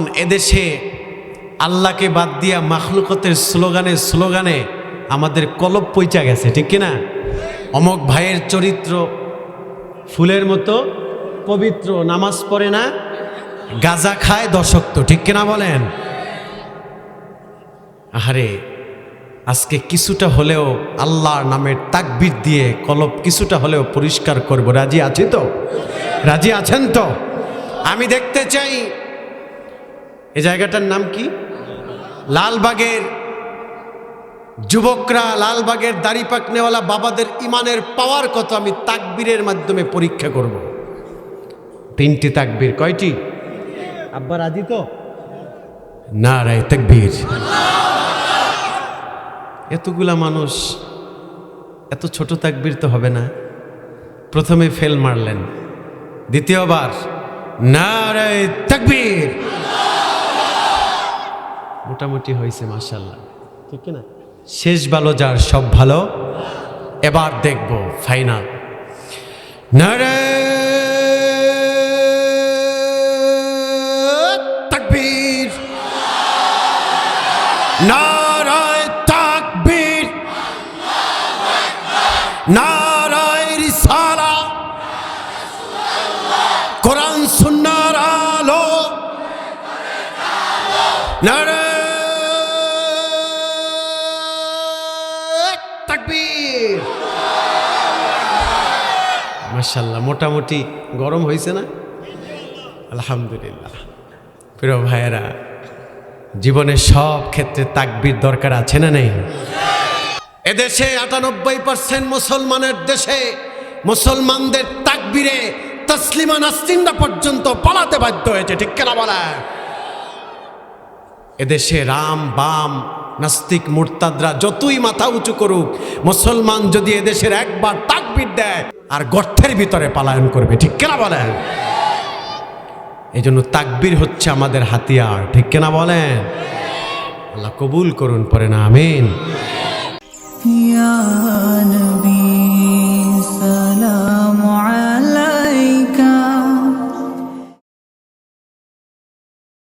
কারণ এদেশে আল্লাহকে বাদ দিয়া মাখলুকতের স্লোগানে স্লোগানে আমাদের কলব পইচা গেছে, ঠিক কিনা? অমক ভাইয়ের চরিত্র ফুলের মতো পবিত্র, নামাজ পড়ে না, গাজা খায় দশক্ত, ঠিক কিনা বলেন? আহারে, আজকে কিছুটা হলেও আল্লাহর নামের তাকবির দিয়ে কলব কিছুটা হলেও পরিষ্কার করব। রাজি আছি তো? রাজি আছেন তো? আমি দেখতে চাই এই জায়গাটার নাম কি? লালবাগের যুবকরা লালবাগের দাড়ি পাকনেওয়ালা বাবাদের ইমানের পাওয়ার কত আমি তাকবীরের মাধ্যমে পরীক্ষা করব। তিনটি তাকবীর কয়টি? আব্বার আদি তো? না রায় তাকবীর। এতগুলা মানুষ এত ছোট তাকবীর তো হবে না। প্রথমে ফেল মারলেন দ্বিতীয়বার না রায় তাকবীর। মোটামুটি হয়েছে মাসাল্লাহ ঠিক না শেষ ভালো যার সব ভালো এবার দেখব ফাইনাল তাকবীর। নারায় তাকবীর। নারায় রিসালা। কোরআন সুন্নার আলো। নারায় তাকবীর মাশাল্লাহ মোটামুটি গরম হয়েছে না? আলহামদুলিল্লাহ। প্রিয় ভাইয়েরা জীবনের সব ক্ষেত্রে তাকবির দরকার আছে না নেই? এদেশে আটানব্বই পার্সেন্ট মুসলমানের দেশে মুসলমানদের তাকবিরে তসলিমা নাস্তিন্দা পর্যন্ত পালাতে বাধ্য হয়েছে, ঠিক কেনা বলা এদেশে রাম, বাম নাস্তিক, মোরতাদরা যতই মাথা উঁচু করুক, মুসলমান যদি এদেশের একবার তাকবির দেয় আর গর্থের ভিতরে পালায়ন করবে, ঠিক কেনা বলেন? এই জন্য তাকবির হচ্ছে আমাদের হাতিয়ার, ঠিক কেনা বলেন? আল্লাহ কবুল করুন পরে না, আমিন। ইয়া